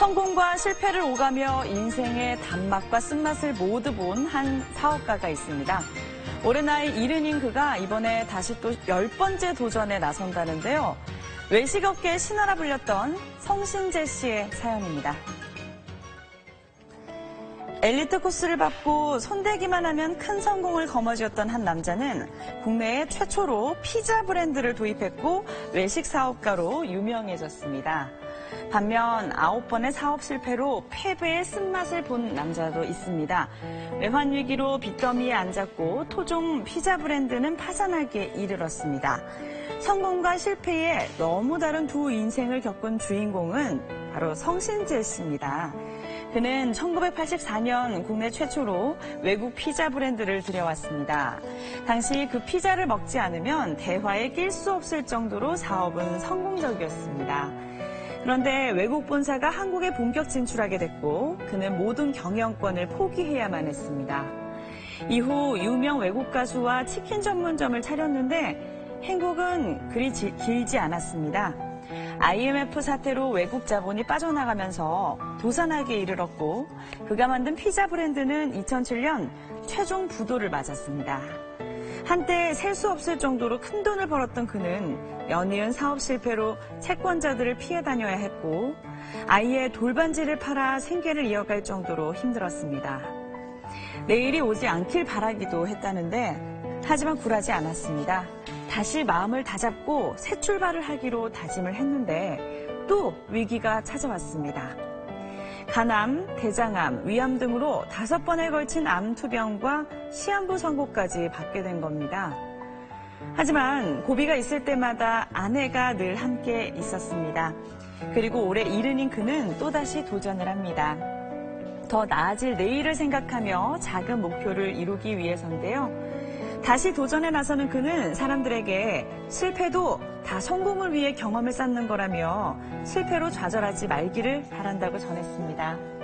성공과 실패를 오가며 인생의 단맛과 쓴맛을 모두 본 한 사업가가 있습니다. 올해 나이 이른인 그가 이번에 다시 또 열 번째 도전에 나선다는데요. 외식업계 신화라 불렸던 성신재 씨의 사연입니다. 엘리트 코스를 받고 손대기만 하면 큰 성공을 거머쥐었던 한 남자는 국내에 최초로 피자 브랜드를 도입했고 외식 사업가로 유명해졌습니다. 반면 아홉 번의 사업 실패로 패배의 쓴맛을 본 남자도 있습니다. 외환 위기로 빚더미에 앉았고 토종 피자 브랜드는 파산하기에 이르렀습니다. 성공과 실패에 너무 다른 두 인생을 겪은 주인공은 바로 성신재 씨입니다. 그는 1984년 국내 최초로 외국 피자 브랜드를 들여왔습니다. 당시 그 피자를 먹지 않으면 대화에 낄 수 없을 정도로 사업은 성공적이었습니다. 그런데 외국 본사가 한국에 본격 진출하게 됐고 그는 모든 경영권을 포기해야만 했습니다. 이후 유명 외국 가수와 치킨 전문점을 차렸는데 행복은 그리 지, 길지 않았습니다. IMF 사태로 외국 자본이 빠져나가면서 도산하게 이르렀고 그가 만든 피자 브랜드는 2007년 최종 부도를 맞았습니다. 한때 셀 수 없을 정도로 큰 돈을 벌었던 그는 연이은 사업 실패로 채권자들을 피해 다녀야 했고 아이의 돌반지를 팔아 생계를 이어갈 정도로 힘들었습니다. 내일이 오지 않길 바라기도 했다는데 하지만 굴하지 않았습니다. 다시 마음을 다잡고 새 출발을 하기로 다짐을 했는데 또 위기가 찾아왔습니다. 간암, 대장암, 위암 등으로 다섯 번에 걸친 암 투병과 시한부 선고까지 받게 된 겁니다. 하지만 고비가 있을 때마다 아내가 늘 함께 있었습니다. 그리고 올해 이른인 그는 또다시 도전을 합니다. 더 나아질 내일을 생각하며 작은 목표를 이루기 위해서인데요. 다시 도전에 나서는 그는 사람들에게 실패도 다 성공을 위해 경험을 쌓는 거라며 실패로 좌절하지 말기를 바란다고 전했습니다.